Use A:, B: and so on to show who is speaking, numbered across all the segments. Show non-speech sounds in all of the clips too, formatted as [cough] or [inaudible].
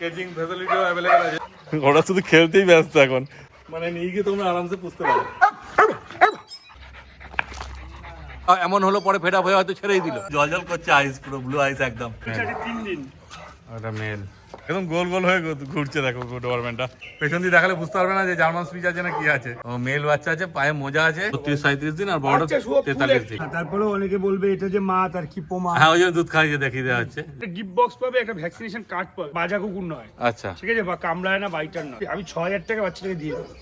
A: কেজিং ফ্যাসিলিটিও available আছে। ঘোড়া শুধু খেলতেই ব্যস্ত এখন। মানে নিয়ে গিয়ে তোমরা আরামসে পুষতে পারো। এমন হলো পরে ফেটা হয়ে হয়তো ছেড়েই দিল। জল জল করছে আইস পুরো ব্লু আইস একদম।
B: তিন দিন।
A: ওটা মেল একদম গোল গোল হয়ে ঘুরছে দেখো ডোরমেনটা পেছন দিয়ে দেখালে বুঝতে পারবে না যে জার্মান স্পিচ আছে না কি আছে। ও মেল বাচ্চা আছে পায়ে মোজা আছে বত্রিশ সাঁত্রিশ দিন আর বড়টা তেতাল্লিশ দিন।
B: তারপরে অনেকে বলবে এটা যে মা তার কি পোমা
A: হ্যাঁ ওই জন্য দুধ খাইয়ে দেখিয়ে দেওয়া হচ্ছে।
B: একটা গিফট বক্স পাবে একটা ভ্যাকসিনেশন কার্ড পাবে। বাজা কুকুর নয়।
A: আচ্ছা।
B: ঠিক আছে বা কামড়ায় না বাইটার নয়। আমি ছ হাজার টাকা বাচ্চাটাকে দিয়ে দেবো।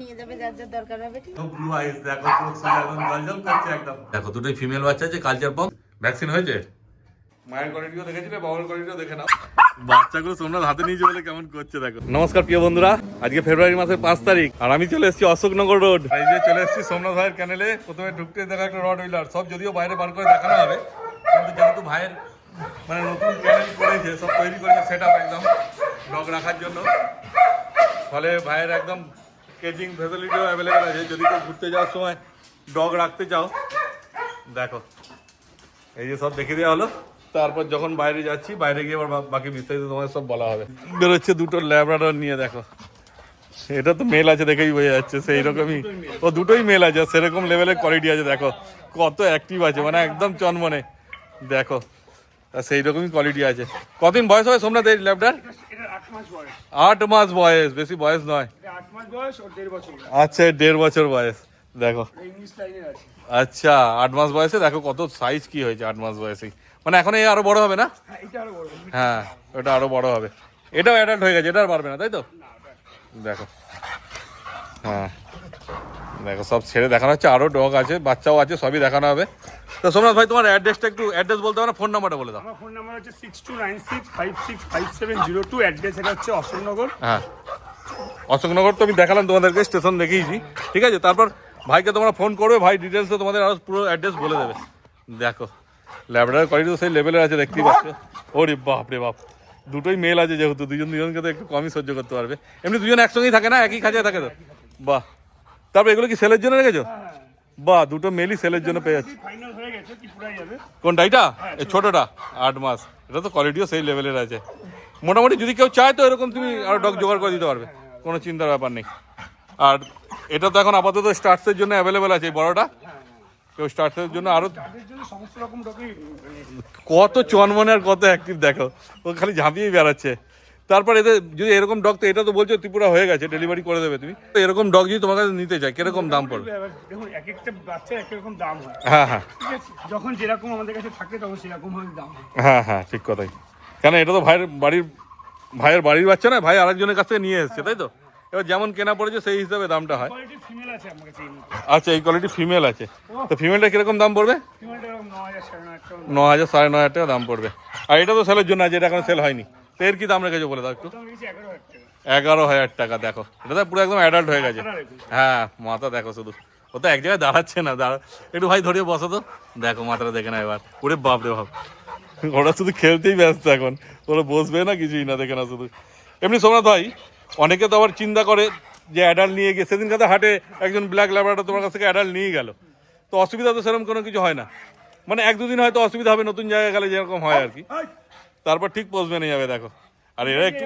C: নিয়ে যাবে যার যার দরকার হবে।
A: ব্লু আইস দেখো চোখ একদম জলজল করছে একদম। দেখো দুটোই ফিমেল বাচ্চা আছে কালচার পক ভ্যাকসিন হয়েছে? মায়ের কোয়ালিটিও দেখেছিলে বাবার কোয়ালিটিও দেখে নাও। বাচ্চাগুলো তোমরা হাতে নিয়েছে বলে কেমন করছে দেখো। নমস্কার প্রিয় বন্ধুরা আজকে ফেব্রুয়ারি মাসের পাঁচ তারিখ আর আমি চলে এসেছি অশোকনগর রোড। এই যে চলে এসেছি সোমনাথ ভাইয়ের ক্যানেলে প্রথমে ঢুকতে দেখা একটা রড হুইলার সব যদিও বাইরে বার করে দেখানো হবে কিন্তু যেহেতু ভাইয়ের মানে নতুন চ্যানেল করেছে সব তৈরি করেছে সেট একদম ডগ রাখার জন্য। ফলে ভাইয়ের একদম কেজিং ফ্যাসিলিটিও অ্যাভেলেবেল আছে যদি কেউ ঘুরতে যাওয়ার সময় ডগ রাখতে চাও। দেখো এই যে সব দেখে দেওয়া হলো। তারপর যখন বাইরে যাচ্ছি বাইরে গিয়ে আবার বাকি বিস্তারিত তোমাদের সব বলা হবে। বেরোচ্ছে দুটো ল্যাবরাডর নিয়ে দেখো। এটা তো মেল আছে দেখেই বোঝা যাচ্ছে সেই রকমই ও দুটোই মেল আছে সেরকম লেভেলের কোয়ালিটি আছে দেখো। কত অ্যাক্টিভ আছে মানে একদম চনমনে। দেখো আর সেই রকমই কোয়ালিটি আছে। কতদিন বয়স হবে সোমনাথ এই ল্যাবটার
B: আট মাস বয়স
A: বয়স বেশি বয়স নয়।
B: বয়স
A: আচ্ছা দেড় বছর বয়স দেখো। আচ্ছা আট মাস বয়সে দেখো কত সাইজ কি হয়েছে আট মাস বয়সেই। মানে এখন এই আরও বড় হবে না?
B: হ্যাঁ এটা আরও বড়
A: হ্যাঁ ওটা আরও বড় হবে। এটাও অ্যাডাল্ট হয়ে গেছে এটা আর পারবে না তাই তো? দেখো। হ্যাঁ দেখো সব ছেড়ে দেখানো হচ্ছে আরও ডগ আছে বাচ্চাও আছে সবই দেখানো হবে। তো সোমনাথ ভাই তোমার অ্যাড্রেসটা একটু অ্যাড্রেস বলতে না ফোন নাম্বারটা বলে দাও।
B: আমার ফোন নাম্বার হচ্ছে six two nine six five six five seven zero two address এটা হচ্ছে অশোকনগর।
A: হ্যাঁ। অশোকনগর তো আমি দেখালাম তোমাদেরকে স্টেশন দেখিয়েছি। ঠিক আছে তারপর ভাইকে তোমরা ফোন করবে ভাই ডিটেলসে তোমাদের আরও পুরো অ্যাড্রেস বলে দেবে। দেখো। ল্যাবরেটরি কোয়ালিটি তো সেই লেভেলের আছে, দেখতেই পাচ্ছ। ওরে বাপ রে বাপ। দুটোই মেল আছে যেহেতু, দুজন দুজনকে তো একটু কমই সহ্য করতে পারবে। এমনি দুজন একসঙ্গেই থাকে না, একই খাঁচায় থাকে তো? বাহ। তারপর এগুলো কি সেলের জন্য রেখেছো? বাহ, দুটো মেলই সেলের জন্য পেয়ে যাচ্ছে। কোনটা এটা এই ছোটটা, আট মাস। এটা তো কোয়ালিটিও সেই লেভেলের আছে। মোটামুটি যদি কেউ চায় তো এরকম তুমি আরও ডগ জোগাড় করে দিতে পারবে। কোনো চিন্তার ব্যাপার নেই। আর এটা তো এখন আপাতত স্টার্টসের জন্য অ্যাভেলেবেল আছে, এই বড়টা। কেউ স্টার্টসের জন্য
B: আরও সমস্ত রকম
A: কত চনমনে আর কত অ্যাক্টিভ দেখো। ও খালি ঝাঁপিয়েই বেড়াচ্ছে। তারপর এদের যদি এরকম ডগ তো এটা তো বলছো ত্রিপুরা হয়ে গেছে ডেলিভারি করে দেবে তুমি। তো এরকম ডগ যদি তোমার কাছে নিতে চাই কীরকম দাম পড়বে?
B: দেখুন এক একটা বাচ্চার এক রকম দাম হয়।
A: হ্যাঁ হ্যাঁ।
B: যখন যেরকম আমাদের কাছে থাকে তখন সেরকম ভাবে দাম। হ্যাঁ
A: হ্যাঁ ঠিক কথাই। কেন এটা তো ভাইয়ের বাড়ির ভাইয়ের বাড়ির বাচ্চা না ভাই আরেকজনের কাছ থেকে নিয়ে এসছে তাই তো? এবার যেমন কেনা পড়েছে সেই হিসাবে দামটা হয়। আচ্ছা এই কোয়ালিটি ফিমেল আছে। তো ফিমেলটা কীরকম দাম পড়বে?
B: ন হাজার সাড়ে ন হাজার টাকা
A: দাম পড়বে। আর এটা তো সেলের জন্য আছে এটা এখন সেল হয়নি। তো এর কি দাম রেখেছো বলে দাও একটু?
B: এগারো হাজার টাকা।
A: এগারো হাজার টাকা দেখো। এটা তো পুরো একদম অ্যাডাল্ট হয়ে গেছে। হ্যাঁ মাথা দেখো শুধু। ও তো এক জায়গায় দাঁড়াচ্ছে না দাঁড়া। একটু ভাই ধরিয়ে বসো তো। দেখো মাথাটা দেখে না এবার। ওরে বাপ রে বাপ। ওরা শুধু খেলতেই ব্যস্ত এখন। ওরা বসবে না কিছুই না দেখে না শুধু। এমনি সোমনাথ ভাই অনেকে তো আবার চিন্তা করে যে অ্যাডাল্ট নিয়ে গিয়ে সেদিন কথা হাটে একজন ব্ল্যাক ল্যাবরাটা তোমার কাছ থেকে অ্যাডাল্ট নিয়ে গেল। তো অসুবিধা তো সেরকম কোনো কিছু হয় না। মানে এক দুদিন হয়তো অসুবিধা হবে নতুন জায়গায় গেলে যেরকম হয় আর কি। তারপর ঠিক পৌঁছবে নিয়ে যাবে দেখো। আর এরা একটু?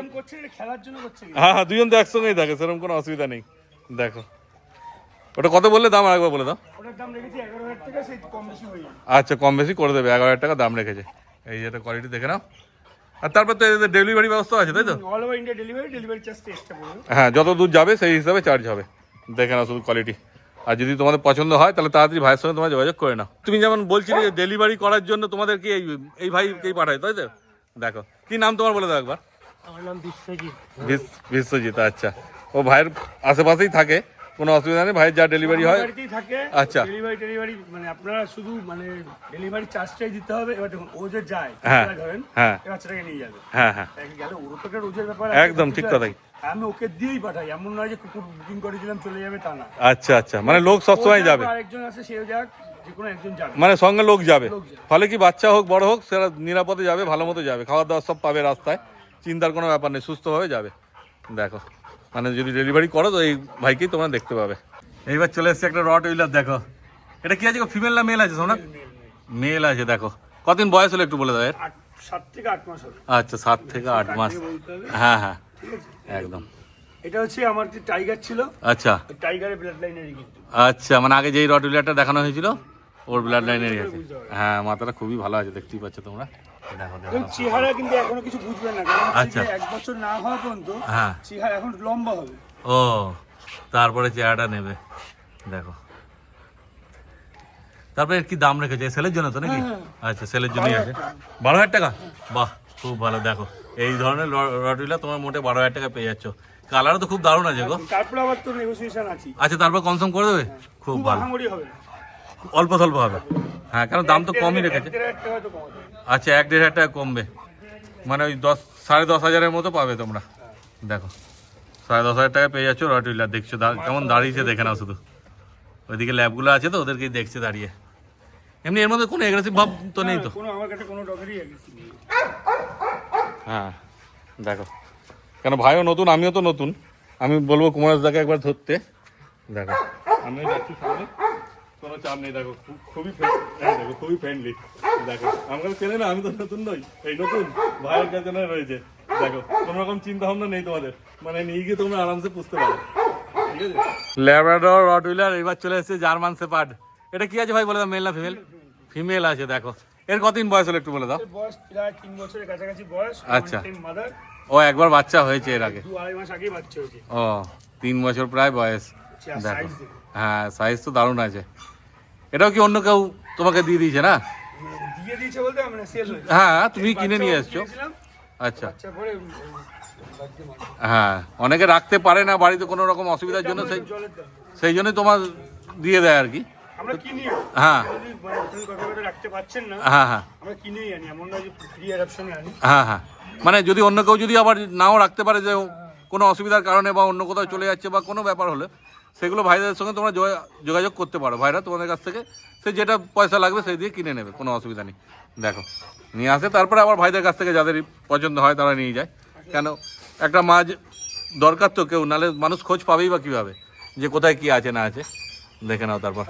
A: হ্যাঁ হ্যাঁ দুজন তো একসঙ্গেই থাকে সেরকম কোনো অসুবিধা নেই। দেখো। ওটা কত বললে দাম? আরেকবার বলে দাও। আচ্ছা কম বেশি করে দেবে এগারো হাজার টাকা দাম রেখেছে। এই যেটা কোয়ালিটি দেখে নাও। আর তারপর তো এদের ডেলিভারি ব্যবস্থা আছে তাই তো?
B: All over India delivery delivery চার্জটা এক্সট্রা পড়বে
A: হ্যাঁ যত দূর যাবে সেই হিসাবে চার্জ হবে। দেখে নাও শুধু কোয়ালিটি আর যদি তোমাদের পছন্দ হয় তাহলে তাড়াতাড়ি ভাইয়ের সঙ্গে তোমার যোগাযোগ করে নাও। তুমি যেমন বলছিলে ডেলিভারি করার জন্য তোমাদের কি এই এই ভাইকেই পাঠায় তাই তো? দেখো কি নাম তোমার বলে দাও একবার?
B: আমার নাম বিশ্বজিৎ।
A: বিশ্বজিৎ আচ্ছা। ও ভাইয়ের আশেপাশেই থাকে। কোনো অসুবিধা নেই। ভাইয়ের যা ডেলিভারি হয়।
B: বাড়িতেই থাকে।
A: আচ্ছা।
B: ডেলিভারি ডেলিভারি মানে আপনারা শুধু মানে ডেলিভারি চার্জটাই দিতে হবে। এবার দেখুন ও যে যায়
A: হ্যাঁ,
B: ধরেন
A: হ্যাঁ।
B: বাচ্চাটাকে নিয়ে যাবে।
A: হ্যাঁ হ্যাঁ।
B: গেলে ওর তো একটা রোজের ব্যাপার
A: একদম ঠিক কথাই।
B: আমি ওকে দিয়েই পাঠাই এমন নয় যে কুকুর বুকিং করে দিলাম চলে যাবে তা না।
A: আচ্ছা আচ্ছা মানে লোক সবসময় যাবে।
B: আরেকজন আছে সেও যাক
A: মানে সঙ্গে লোক যাবে।
B: লোক যাবে।
A: ফলে কি বাচ্চা হোক বড় হোক সেটা নিরাপদে যাবে ভালো মতো যাবে। খাওয়া দাওয়া সব পাবে রাস্তায় চিন্তার কোনো ব্যাপার নেই সুস্থভাবে যাবে। দেখো। মানে যদি ডেলিভারি করো তো এই ভাইকেই তোমরা দেখতে পাবে। এইবার চলে এসছে একটা রট উইলার দেখো। এটা কি আছে গো? ফিমেল না মেল আছে শোনা মেল আছে দেখো। কতদিন বয়স হলো একটু বলে দাও এর?
B: সাত থেকে আট মাস
A: আচ্ছা সাত থেকে আট মাস। হ্যাঁ হ্যাঁ। একদম।
B: এটা হচ্ছে আমার যে টাইগার ছিল
A: আচ্ছা।
B: টাইগারের ব্লাড লাইনেরই কিন্তু।
A: আচ্ছা মানে আগে যেই রটুলারটা দেখানো হয়েছিল ওর ব্লাড লাইনেরই আছে হ্যাঁ মাথাটা খুবই ভালো আছে দেখতেই পাচ্ছ তোমরা। দেখো দেখো
B: এবং চেহারা কিন্তু এখনও কিছু বুঝবে না
A: আচ্ছা।
B: এক বছর না হওয়া পর্যন্ত
A: হ্যাঁ।
B: চেহারা এখন লম্বা হবে।
A: ও তারপরে চেহারাটা নেবে। দেখো। তারপরে কি দাম রেখেছে? সেলের জন্য তো নাকি?
B: হ্যাঁ।
A: আচ্ছা সেলের জন্যই আছে। বারো হাজার টাকা? বাহ খুব ভালো। দেখো এই ধরনের রটুলা তোমার মোটে বারো হাজার টাকা পেয়ে যাচ্ছ। কালারও তো খুব দারুণ আছে গো।
B: তারপরে আবার তো নেগোসিয়েশন আছে
A: আচ্ছা তারপর কনসাম করে দেবে? খুব
B: খুব
A: ভালো।
B: হবে।
A: অল্প স্বল্প হবে। হ্যাঁ কারণ দাম তো কমই রেখেছে। আচ্ছা এক দেড় হাজার টাকা কমবে। মানে ওই দশ, সাড়ে দশ হাজারের মতো পাবে তোমরা। দেখো, সাড়ে দশ হাজার টাকা পেয়ে যাচ্ছ রটুইলার দেখছ দা- কেমন দাঁড়িয়েছে, দেখে না শুধু। ওইদিকে ল্যাবগুলো আছে তো, ওদেরকেই দেখছে দাঁড়িয়ে। এমনি এর মধ্যে কোনো এগ্রেসিভ ভাব তো নেই তো। হ্যাঁ দেখো। কেন, ভাইও নতুন, আমিও তো নতুন। আমি বলব কুমার দাকে একবার ধরতে। দেখো। আমিও যাচ্ছি সামনে কোনো চাপ নেই দেখো খুবই হ্যাঁ দেখো খুবই ফ্রেন্ডলি দেখো আমাকে চেনে না আমি তো নতুন নই। এই নতুন ভাইয়ের কাছে রয়েছে। দেখো কোনো রকম চিন্তা ভাবনা নেই তোমাদের। মানে নিয়ে গিয়ে তোমরা আরামসে পুষতে পারো। ঠিক আছে? ল্যাব্রাডর এবার চলে এসেছে জার্মান সেপার্ড এটা কি আছে ভাই বলে দাও মেল না ফিমেল ফিমেল আছে দেখো। এর কতদিন বয়স হলো একটু বলে দাও?
B: বয়স প্রায় তিন বছরের কাছাকাছি বয়স
A: আচ্ছা। ও একবার বাচ্চা হয়েছে এর আগে।
B: দু মাস আগেই বাচ্চা হয়েছে।
A: ও তিন বছর প্রায় বয়স। দেখো। হ্যাঁ সাইজ তো দারুণ আছে। এটাও কি অন্য কেউ তোমাকে দিয়ে দিয়েছে না?
B: দিয়ে দিয়েছে বলতে মানে সেল হয়েছে।
A: হ্যাঁ তুমি কিনে নিয়ে এসছো। আচ্ছা। হ্যাঁ অনেকে রাখতে পারে না বাড়িতে কোনো রকম অসুবিধার জন্য সেই সেই জন্যই তোমার দিয়ে দেয় আর কি।
B: আমরা কিনি
A: হ্যাঁ।
B: মানে রাখতে পারছেন না
A: হ্যাঁ হ্যাঁ।
B: আমরা কিনেই আনি এমন না যে ফ্রি অ্যাডাপশনে আনি।
A: হ্যাঁ হ্যাঁ। মানে যদি অন্য কেউ যদি আবার নাও রাখতে পারে যে কোনো অসুবিধার কারণে বা অন্য কোথাও চলে যাচ্ছে বা কোনো ব্যাপার হলে সেগুলো ভাইদের সঙ্গে তোমরা যোগা- যোগাযোগ করতে পারো। ভাইরা তোমাদের কাছ থেকে সে যেটা পয়সা লাগবে সেই দিয়ে কিনে নেবে কোনো অসুবিধা নেই। দেখো নিয়ে আসে তারপরে আবার ভাইদের কাছ থেকে যাদের পছন্দ হয় তারা নিয়ে যায়। কেন একটা মাছ দরকার তো কেউ নালে মানুষ খোঁজ পাবেই বা কীভাবে যে কোথায় কি আছে না আছে। দেখে নাও তারপর।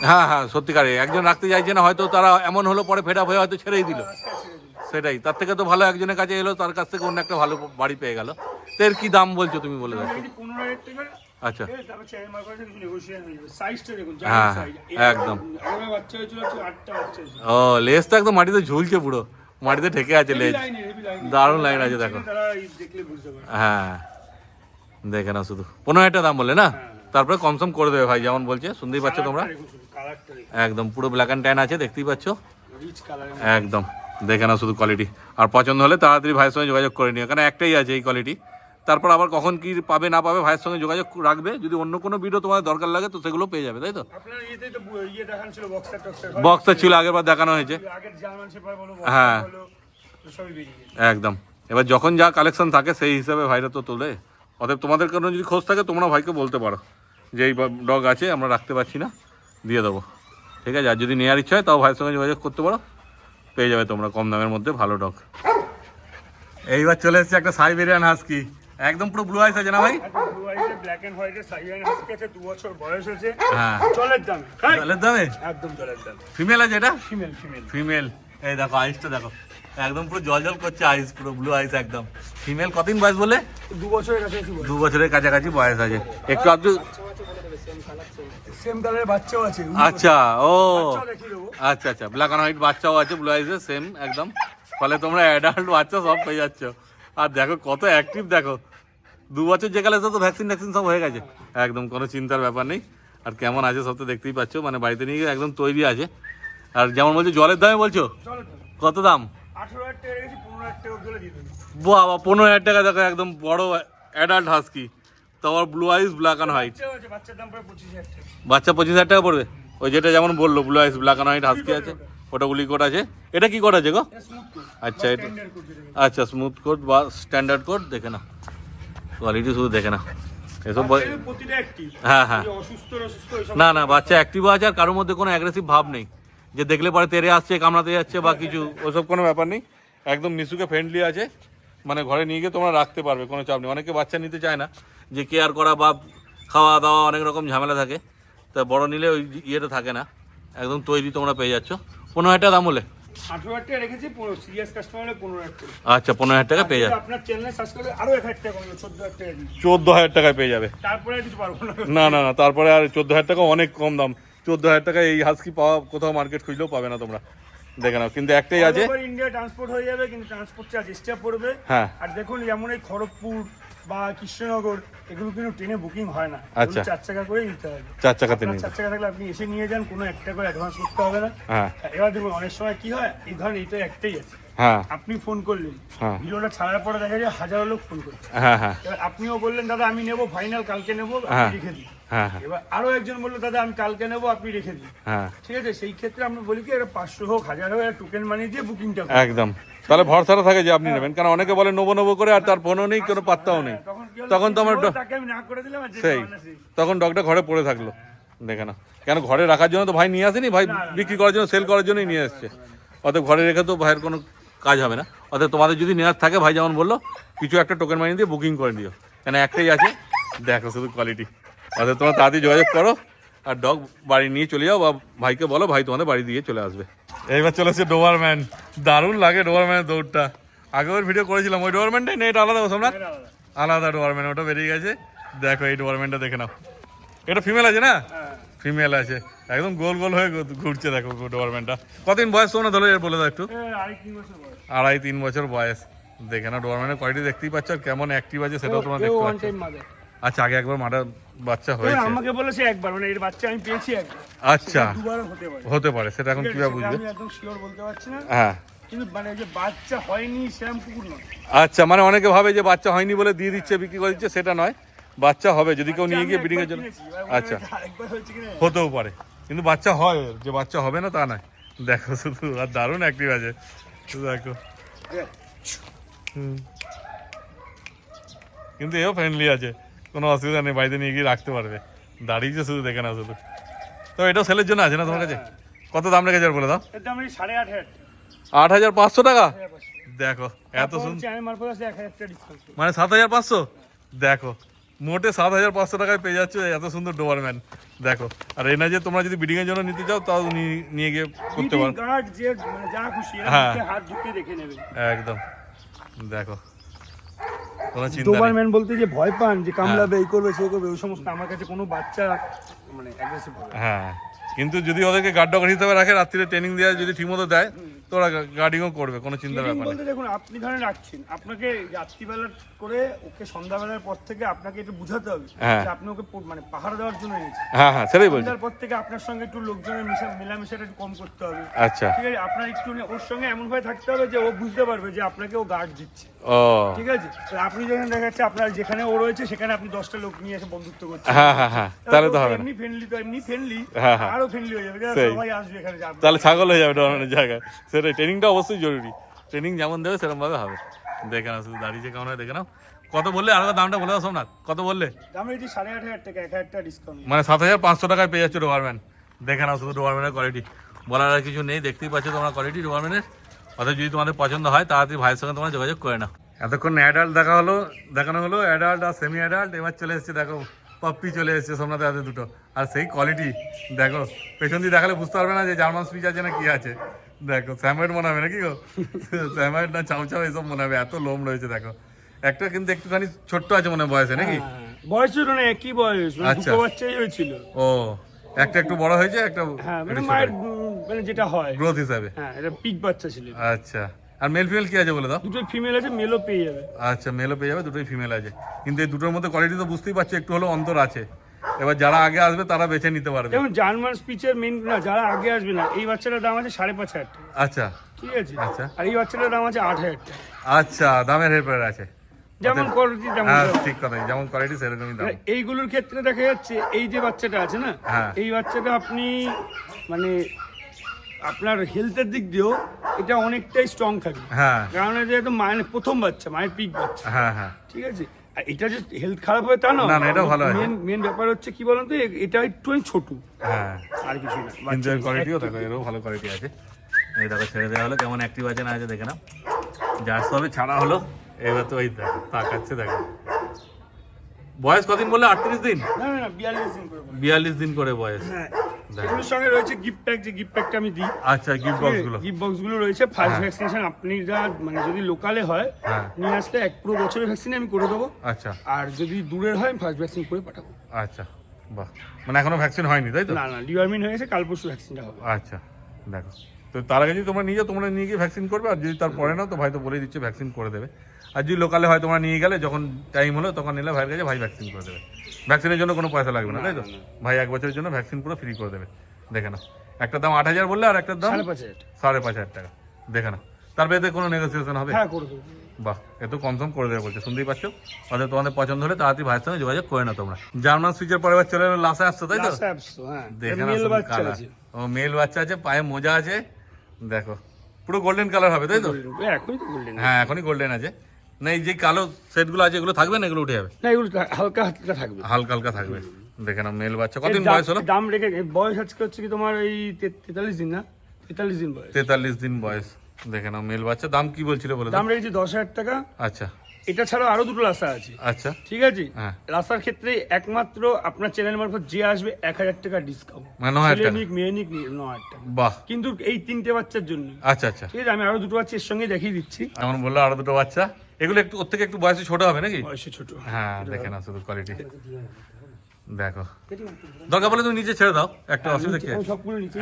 A: হ্যাঁ হ্যাঁ সত্যিকারে একজন রাখতে চাইছে না হয়তো তারা এমন হলো পরে ফেটা হয়ে হয়তো ছেড়েই দিল।
B: দিল।
A: সেটাই। তার থেকে তো ভালো একজনের কাছে এলো তার কাছ থেকে অন্য একটা ভালো বাড়ি পেয়ে গেল। তো এর কি দাম বলছো তুমি বলে
B: হাজার
A: আচ্ছা।
B: হয়ে
A: হ্যাঁ, একদম। ও লেজ তো একদম মাটিতে ঝুলছে পুরো। মাটিতে ঠেকে আছে লেজ দারুণ লাইন আছে দেখো। হ্যাঁ। দেখে নাও শুধু। পনেরো হাজার দাম বললে না? তারপরে কমসম করে দেবে ভাই যেমন বলছে। শুনতেই পাচ্ছ তোমরা? একদম পুরো ব্ল্যাক অ্যান্ড ট্যান আছে দেখতেই পাচ্ছ। একদম। দেখে না শুধু কোয়ালিটি আর পছন্দ হলে তাড়াতাড়ি ভাইয়ের সঙ্গে যোগাযোগ করে নিও কারণ একটাই আছে এই কোয়ালিটি তারপর আবার কখন কি পাবে না পাবে ভাইয়ের সঙ্গে যোগাযোগ রাখবে যদি অন্য কোনো ভিডিও তোমার দরকার লাগে তো সেগুলো পেয়ে যাবে তাই তো?
B: বক্সার
A: ছিল আগের বার দেখানো হয়েছে। হ্যাঁ। একদম। এবার যখন যা কালেকশন থাকে সেই হিসাবে ভাইরা তো তোলে। অতএব তোমাদের কারণে যদি খোঁজ থাকে তোমরা ভাইকে বলতে পারো যে এই ডগ আছে আমরা রাখতে পারছি না দিয়ে দেবো। ঠিক আছে? আর যদি নেওয়ার ইচ্ছা হয় তাও ভাইয়ের সঙ্গে যোগাযোগ করতে পারো। পেয়ে যাবে তোমরা কম দামের মধ্যে ভালো ডগ। এইবার চলে এসেছে একটা সাইবেরিয়ান হাস্কি। একদম পুরো ব্লু আইস আছে না ভাই?
B: একদম ব্লু আইজে ব্ল্যাক এন্ড হোয়াইটে সাইয়ান হাস্কি আছে দু বছর বয়স হয়েছে।
A: হ্যাঁ।
B: জলের দামে হ্যাঁ?
A: জলের দামে?
B: একদম জলের দামে।
A: ফিমেল আছে এটা?
B: ফিমেল ফিমেল
A: ফিমেল এই দেখো আইসটা দেখো। একদম পুরো জল জল করছে আইস পুরো ব্লু আইস একদম। ফিমেল কতদিন বয়স বলে?
B: দু বছরের বয়স।
A: দু বছরের কাছাকাছি বয়স আছে। একটু আধটু
B: সেম কালারের বাচ্চাও আছে
A: আচ্ছা ও। আচ্ছা আচ্ছা ব্ল্যাক অ্যান্ড হোয়াইট বাচ্চাও আছে ব্লু সেম একদম। ফলে তোমরা অ্যাডাল্ট বাচ্চা সব পেয়ে যাচ্ছ। আর দেখো কত অ্যাক্টিভ দেখো। দু বছর যে তো ভ্যাকসিন ভ্যাকসিন সব হয়ে গেছে। একদম কোনো চিন্তার ব্যাপার নেই। আর কেমন আছে সব তো দেখতেই পাচ্ছ। মানে বাড়িতে নিয়ে গিয়ে একদম তৈরি আছে। আর যেমন বলছো জলের দামে বলছো? কত দাম? বাবা পনেরো হাজার টাকা দেখো একদম বড় অ্যাডাল্ট হাস্কি তো blue eyes black and white বাচ্চা পঁচিশ হাজার টাকা। পড়বে? ওই যেটা যেমন বলল blue eyes black and white husky আছে ওটা গুলি কোড আছে। এটা কি কোড আছে গো? আচ্ছা এটা আচ্ছা স্মুথ কোড বা স্ট্যান্ডার্ড কোড দেখে না কোয়ালিটি শুধু দেখে না এসব হ্যাঁ হ্যাঁ। না না বাচ্চা অ্যাক্টিভও আছে আর কারোর মধ্যে কোনো অ্যাগ্রেসিভ ভাব নেই। যে দেখলে পরে তেরে আসছে কামড়াতে যাচ্ছে বা কিছু ওসব কোনো ব্যাপার নেই। একদম মিশুকে ফ্রেন্ডলি আছে। মানে ঘরে নিয়ে গিয়ে তোমরা রাখতে পারবে কোনো চাপ নেই। অনেকে বাচ্চা নিতে চায় না যে কেয়ার করা বা খাওয়া দাওয়া অনেক রকম ঝামেলা থাকে। তা বড় নিলে ওই ইয়েটা থাকে না একদম তৈরি তোমরা পেয়ে যাচ্ছ। পনেরো হাজার টাকা দাম
B: হলে
A: আচ্ছা পনেরো হাজার টাকা পেয়ে যাবে।
B: হাজার চোদ্দ
A: টাকায় পেয়ে যাবে।
B: না।
A: না না তারপরে আর চোদ্দ হাজার টাকা অনেক কম দাম। চোদ্দ হাজার টাকা এই হাস্কি পাওয়া কোথাও মার্কেট খুঁজলেও পাবে না তোমরা। দেখে নাও কিন্তু একটাই আছে।
B: ইন্ডিয়া ট্রান্সপোর্ট হয়ে যাবে কিন্তু ট্রান্সপোর্ট চার্জ এক্সট্রা পড়বে।
A: হ্যাঁ।
B: আর দেখুন যেমন এই খড়গপুর বা কৃষ্ণনগর এগুলো কিন্তু ট্রেনে বুকিং হয় না।
A: আচ্ছা।
B: চার চাকা করে নিতে হবে।
A: চার চাকাতে নিয়ে
B: চার চাকা থাকলে আপনি এসে নিয়ে যান কোনো একটা করে অ্যাডভান্স করতে হবে না।
A: হ্যাঁ।
B: এবার দেখুন অনেক সময় কি হয় এই ধরেন এইটা একটাই আছে।
A: হ্যাঁ।
B: আপনি ফোন করলেন
A: হ্যাঁ।
B: ভিডিওটা ছাড়ার পরে দেখা যায় হাজারো লোক ফোন করছে।
A: হ্যাঁ হ্যাঁ।
B: এবার আপনিও বললেন দাদা আমি নেব ফাইনাল কালকে নেব রেখে
A: হ্যাঁ। হ্যাঁ
B: এবার আরও একজন বলল দাদা আমি কালকে নেব আপনি রেখে দিন।
A: হ্যাঁ।
B: ঠিক আছে সেই ক্ষেত্রে আমরা বলি কি এটা পাঁচশো হোক হাজার হোক টোকেন মানিয়ে দিয়ে বুকিংটা
A: একদম। তাহলে ভরসাটা থাকে যে আপনি নেবেন। কারণ অনেকে বলে নেব নেব করে আর তার ফোনও নেই কোনো পাত্তাও নেই।
B: তখন
A: তো আমার সেই।
B: সেই।
A: তখন ডগটা ঘরে পড়ে থাকল। দেখে না কেন ঘরে রাখার জন্য তো ভাই নিয়ে আসেনি? ভাই বিক্রি করার জন্য সেল করার জন্যই নিয়ে আসছে অতএব ঘরে রেখে তো ভাইয়ের কোনো কাজ হবে না। অতএব তোমাদের যদি নেওয়ার থাকে ভাই যেমন বলল কিছু একটা টোকেন মানি দিয়ে বুকিং করে দিও কেন একটাই আছে। দেখো শুধু কোয়ালিটি অতএব তোমরা তাড়াতাড়ি যোগাযোগ করো। আর ডগ বাড়ি নিয়ে চলে যাও বা ভাইকে বলো, ভাই তোমাদের বাড়ি দিয়ে চলে আসবে। এইবার চলে এসছে ডোবারম্যান। দারুণ লাগে ডোবারম্যানের দৌড়টা। আগেও ভিডিও করেছিলাম। ওই ডোবারম্যানটাই এটা আলাদা সোমনাথ
B: আলাদা।
A: ডোয়ারম্যান ওটা বেরিয়ে গেছে। দেখো এই ডোয়ারম্যানটা দেখে নাও। এটা ফিমেল আছে না। ফিমেল আছে। একদম গোল গোল হয়ে ঘুরছে দেখো ডোয়ারম্যানটা কতদিন বয়স তোমরা? ধরো এর বলে দাও একটু।
B: আড়াই তিন বছর বয়স।
A: দেখে না ডোয়ারম্যানের কোয়ালিটি দেখতেই পাচ্ছ আর কেমন অ্যাক্টিভ আছে সেটাও তোমরা দেখতে পাচ্ছ। আচ্ছা আগে একবার মাটা বাচ্চা হয়েছে।
B: আমাকে বলেছে একবার মানে এর বাচ্চা আমি পেয়েছি একবার।
A: আচ্ছা।
B: দুবারও হতে পারে।
A: হতে পারে সেটা এখন কীভাবে বুঝবে?
B: আমি একদম শিওর বলতে পারছি না।
A: হ্যাঁ।
B: কিন্তু মানে যে বাচ্চা হয়নি সেরকম কুকুর নয়।
A: আচ্ছা মানে অনেকে ভাবে যে বাচ্চা হয়নি বলে দিয়ে দিচ্ছে বিক্রি করে দিচ্ছে সেটা নয়। বাচ্চা হবে যদি কেউ নিয়ে গিয়ে ব্রিডিং এর জন্য আচ্ছা। হতেও পারে। কিন্তু বাচ্চা হয় যে বাচ্চা হবে না তা নয়। দেখো শুধু আর দারুণ অ্যাক্টিভ আছে। দেখো। হুম। কিন্তু এও ফ্রেন্ডলি আছে। কোনো অসুবিধা নেই বাড়িতে নিয়ে গিয়ে রাখতে পারবে। দাঁড়িয়েছে শুধু দেখে না শুধু। তো এটাও সেলের জন্য আছে না তোমার কাছে? কত দাম রেখেছে আর বলে দাও।
B: আট হাজার।
A: পাঁচশো টাকা?
B: টাকা
A: দেখো এত মানে সাত হাজার পাঁচশো? দেখো মোটে সাত হাজার পাঁচশো টাকায় পেয়ে যাচ্ছ এত সুন্দর ডোবারম্যান। দেখো আর এনা যে তোমরা যদি ব্রিডিং এর জন্য নিতে চাও তাও নিয়ে- গিয়ে করতে পারো।
B: মানে
A: হ্যাঁ। একদম। দেখো
B: ডোবারম্যান বলতে যে ভয় পান যে কামড়াবে এই করবে সেই করবে ওই সমস্ত আমার কাছে কোনো বাচ্চা মানে অ্যাগ্রেসিভ না।
A: হ্যাঁ কিন্তু যদি ওদেরকে গার্ড ডগ হিসেবে রাখে রাত্রিরে ট্রেনিং দেওয়া যদি ঠিকমতো দেয় তো ওরা গার্ডিংও করবে কোনো চিন্তার ব্যাপার নেই।
B: দেখুন আপনি ধরেন রাখছেন আপনাকে রাত্রিবেলা করে ওকে সন্ধ্যাবেলার পর থেকে আপনাকে একটু বুঝাতে হবে
A: হ্যাঁ।
B: যে আপনি ওকে মানে দেওয়ার জন্য এনেছেন।
A: হ্যাঁ হ্যাঁ সেটাই বলছি।
B: সন্ধ্যার পর থেকে আপনার সঙ্গে একটু লোকজনের মিশা মেলামেশাটা একটু কম করতে হবে।
A: আচ্ছা।
B: ঠিক আছে আপনার একটু ওর সঙ্গে এমন ভাবে থাকতে হবে যে ও বুঝতে পারবে যে আপনাকে ও গার্ড দিচ্ছে।
A: ও।
B: ঠিক আছে? আপনি যখন দেখা যাচ্ছে আপনার যেখানে ও রয়েছে সেখানে আপনি দশটা লোক নিয়ে এসে বন্ধুত্ব করছেন।
A: হ্যাঁ হ্যাঁ হ্যাঁ তাহলে তো হবে
B: এমনি ফ্রেন্ডলি তো এমনি ফ্রেন্ডলি
A: হ্যাঁ, হ্যাঁ।
B: আরও ফ্রেন্ডলি হয়ে যাবে। সবাই আসবে এখানে
A: তাহলে ছাগল হয়ে যাবে ডোনারের জায়গায়। সেটাই ট্রেনিংটা অবশ্যই জরুরি। ট্রেনিং যেমন দেবে সেরকম ভাবে হবে। দেখে নাও শুধু দাঁড়িয়েছে কেমন হয় দেখে নাও। কত বললে? আর দামটা বলে দাও সোমনাথ। কত বললে?
B: দাম এটি সাড়ে আট হাজার টাকা এক হাজার টাকা ডিসকাউন্ট
A: মানে সাত হাজার পাঁচশো টাকায় পেয়ে যাচ্ছে ডোবারম্যান দেখে নাও শুধু ডোবারম্যানের কোয়ালিটি বলার আর কিছু নেই দেখতেই পাচ্ছ তোমরা কোয়ালিটি ডোবারম্যানের অর্থাৎ যদি তোমাদের পছন্দ হয় তাড়াতাড়ি ভাইয়ের সঙ্গে তোমরা যোগাযোগ করে নাও। এতক্ষণ অ্যাডাল্ট দেখা হলো দেখানো হলো অ্যাডাল্ট আর সেমি অ্যাডাল্ট এবার চলে এসেছে দেখো পাপ্পি চলে এসেছে সোমনাথ হাতে দুটো। আর সেই কোয়ালিটি দেখো পেছন দিয়ে দেখালে বুঝতে পারবে না যে জার্মান স্পিচ আছে না কি আছে। দেখো স্যাময়েড মনে হবে নাকি গো? স্যাময়েড না চাউ চাউ এসব মনে হবে এত লোম রয়েছে দেখো। একটা কিন্তু একটুখানি ছোট্ট আছে মনে হয় বয়সে নাকি?
B: বয়স ছিল না একই বয়স মানে
A: আচ্ছা।
B: বাচ্চাই হয়েছিল।
A: ও একটা একটু বড় হয়েছে একটা
B: হ্যাঁ মানে মায়ের মানে যেটা হয়।
A: গ্রোথ হিসাবে।
B: হ্যাঁ এটা পিক বাচ্চা ছিল।
A: আচ্ছা। আর মেল ফিমেল কি আছে বলে দাও?
B: দুটো ফিমেল আছে মেলও পেয়ে যাবে।
A: আচ্ছা মেলও পেয়ে যাবে দুটোই ফিমেল আছে। কিন্তু এই দুটোর মধ্যে কোয়ালিটি তো বুঝতেই পারছ একটু হলেও অন্তর আছে। এবার যারা আগে আসবে তারা বেছে নিতে পারবে।
B: যেমন জার্মান স্পিচের মেন না যারা আগে আসবে না এই বাচ্চাটার দাম আছে সাড়ে পাঁচ হাজার টাকা।
A: আচ্ছা।
B: ঠিক আছে?
A: আচ্ছা।
B: আর এই বাচ্চাটার দাম আছে আট হাজার টাকা।
A: আচ্ছা দামের হেরফের আছে।
B: যেমন কোয়ালিটি তেমন
A: হ্যাঁ ঠিক কথা যেমন কোয়ালিটি সেরকমই দাম।
B: এইগুলোর ক্ষেত্রে দেখা যাচ্ছে এই যে বাচ্চাটা আছে না
A: হ্যাঁ।
B: এই বাচ্চাটা আপনি মানে আপনার হেলথের দিক দিয়েও এটা অনেকটাই স্ট্রং থাকবে।
A: হ্যাঁ।
B: কারণ এটা একদম মায়ের প্রথম বাচ্চা মায়ের পিক বাচ্চা।
A: হ্যাঁ হ্যাঁ।
B: ঠিক আছে? এটা যে হেলথ খারাপ হয় তা না
A: না, না, এটাও ভালো আছে।
B: মেন মেন ব্যাপার হচ্ছে কি বলতো এ- এটা একটু ছোট।
A: হ্যাঁ।
B: আর কিছু না।
A: এর কোয়ালিটিও দেখো এরও ভালো কোয়ালিটি আছে। এই দেখো ছেড়ে দেওয়া হলো কেমন অ্যাক্টিভ আছে না আছে দেখে নাও। যার সবে ছাড়া হলো এবার তো ওই দেখো তাকাচ্ছে দেখো। বয়স কদিন বললে? আটত্রিশ দিন?
B: না না না বিয়াল্লিশ দিন করে
A: বিয়াল্লিশ দিন করে বয়স।
B: হ্যাঁ। এগুলোর সঙ্গে রয়েছে গিফট প্যাক যে গিফট প্যাকটা আমি দিই।
A: আচ্ছা গিফট বক্সগুলো।
B: গিফট বক্সগুলো রয়েছে ফার্স্ট। ভ্যাকসিনেশন আপনি যা মানে যদি লোকালে হয়
A: হ্যাঁ।
B: নিয়ে আসলে এক পুরো বছরের ভ্যাকসিন আমি করে দেবো।
A: আচ্ছা।
B: আর যদি দূরের হয় ফার্স্ট ভ্যাকসিন করে পাঠাবো।
A: আচ্ছা বাহ। মানে এখনও ভ্যাকসিন হয়নি তাই তো?
B: না না ডিওয়ার্মিন হয়ে গেছে কাল পরশু ভ্যাকসিনটা হবে।
A: আচ্ছা দেখো। তো তার আগে যদি তোমরা নিয়ে যাও তোমরা নিয়ে গিয়ে ভ্যাকসিন করবে আর যদি তার পরে নাও তো ভাই তো বলে দিচ্ছে ভ্যাকসিন করে দেবে। আর যদি লোকালে হয় তোমরা নিয়ে গেলে যখন টাইম হলো তখন নিলে ভাইয়ের কাছে ভাই ভ্যাকসিন করে দেবে। ভ্যাকসিনের জন্য কোনো পয়সা লাগবে না তাই তো? ভাই এক বছরের জন্য ভ্যাকসিন পুরো ফ্রি করে দেবে। দেখে নাও। একটা দাম আট হাজার বললে আর একটার দাম
B: সাড়ে পাঁচ হাজার। টাকা।
A: দেখে নাও। তার বেদে কোনো নেগোসিয়েশন হবে?
B: হ্যাঁ
A: বাহ এত কম সম করে দেবে বলছে। শুনতেই পাচ্ছ? অর্থাৎ তোমাদের পছন্দ হলে তাড়াতাড়ি ভাইয়ের সঙ্গে যোগাযোগ করে না তোমরা। জার্মান সুইচের পরে চলে এলো লাসে আসছো তাই তো?
B: হ্যাঁ।
A: দেখে না ও মেল বাচ্চা আছে পায়ে মোজা আছে। দেখো। পুরো গোল্ডেন কালার হবে তাই তো?
B: এখনই তো
A: হ্যাঁ এখনই গোল্ডেন আছে। না এই যে কালো সেটগুলো আছে এগুলো থাকবে না? এগুলো উঠে যাবে?
B: না এগুলো হালকা হালকা থাকবে।
A: হালকা হালকা থাকবে। দেখে না মেল বাচ্চা। কতদিন বয়স হলো?
B: দাম রেখে বয়স আজকে হচ্ছে কি তোমার এই তেতাল্লিশ দিন না? তেতাল্লিশ দিন বয়স।
A: তেতাল্লিশ দিন বয়স। দেখে নাও মেল বাচ্চা। দাম কি বলছিল বলে
B: দাম রেখেছি দশ হাজার টাকা।
A: আচ্ছা।
B: এটা ছাড়াও আরও দুটো রাস্তা আছে।
A: আচ্ছা।
B: ঠিক আছে?
A: হ্যাঁ।
B: রাস্তার ক্ষেত্রে একমাত্র আপনার চ্যানেল মারফত যে আসবে এক হাজার টাকা ডিসকাউন্ট
A: মানে ন হাজার
B: ছেলে
A: টাকা?
B: নিক মেয়ে নিক নিক ন হাজার টাকা।
A: বাহ।
B: কিন্তু এই তিনটে বাচ্চার জন্য।
A: আচ্ছা আচ্ছা।
B: ঠিক আছে? আমি আরও দুটো বাচ্চার সঙ্গে দেখিয়ে দিচ্ছি।
A: এমন বলল আরও দুটো বাচ্চা। এগুলো একটু ওর থেকে একটু বয়সে ছোট হবে নাকি?
B: বয়সে ছোট।
A: হ্যাঁ দেখে না শুধু কোয়ালিটি দেখো। দরকার বলে তুমি নিচে ছেড়ে দাও একটা অসুবিধা কি?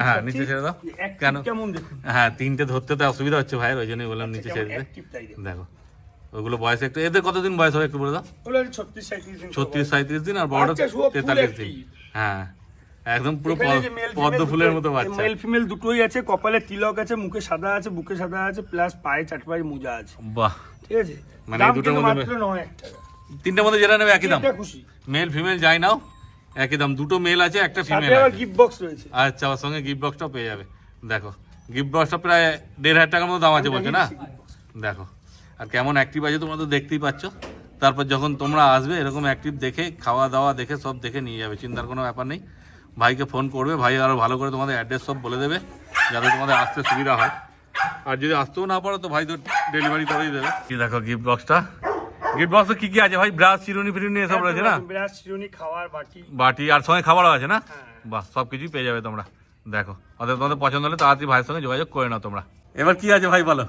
A: হ্যাঁ নিচে ছেড়ে দাও। কেন?
B: কেমন দেখুন।
A: হ্যাঁ তিনটে ধরতে তো অসুবিধা হচ্ছে ভাই ওই জন্যই বললাম নিচে ছেড়ে দিতে
B: দেখুন
A: দেখো ওগুলো বয়স একটু এদের কতদিন বয়স হবে একটু বলে দাও?
B: ছত্রিশ সাঁত্রিশ দিন
A: আর বড়টা
B: বাচ্চা
A: তেতাল্লিশ দিন। হ্যাঁ। একদম পুরো পদ্ম ফুলের মতো বাচ্চা।
B: মেল ফিমেল দুটোই আছে কপালে তিলক আছে মুখে সাদা আছে বুকে সাদা আছে প্লাস পায়ে চাটপাই মোজা আছে।
A: বাহ।
B: ঠিক আছে?
A: মানে দুটোর মধ্যে তিনটের মধ্যে যেটা নেবে একই দাম। মেল ফিমেল যাই নাও একই দাম। দুটো মেল আছে একটা ফিমেল আছে।
B: গিফট বক্স রয়েছে।
A: আচ্ছা ওর সঙ্গে গিফট বক্সটাও পেয়ে যাবে। দেখো গিফট বক্সটা প্রায় দেড় হাজার টাকার মতো দাম আছে বলছে না? দেখো আর কেমন অ্যাক্টিভ আছে তোমরা তো দেখতেই পাচ্ছ। তারপর যখন তোমরা আসবে এরকম অ্যাক্টিভ দেখে খাওয়া দাওয়া দেখে সব দেখে নিয়ে যাবে চিন্তার কোনো ব্যাপার নেই। ভাইকে ফোন করবে ভাই আরও ভালো করে তোমাদের অ্যাড্রেস সব বলে দেবে যাতে তোমাদের আসতে সুবিধা হয়। আর যদি আসতেও না পারো তো ভাই তো ডেলিভারি করেই দেবে। কি দেখো গিফট বক্সটা গিফট বক্সে কি কি আছে ভাই? ব্রাশ চিরুনি ফিরুনি এসব রয়েছে না?
B: বিরাট চিরুনি খাওয়ার বাটি।
A: বাটি আর সঙ্গে খাবারও আছে না?
B: হ্যাঁ।
A: বাহ সব কিছুই পেয়ে যাবে তোমরা। দেখো অতএব তোমাদের পছন্দ হলে তাড়াতাড়ি ভাইয়ের সঙ্গে যোগাযোগ করে নাও তোমরা। এবার কি আছে ভাই বলো?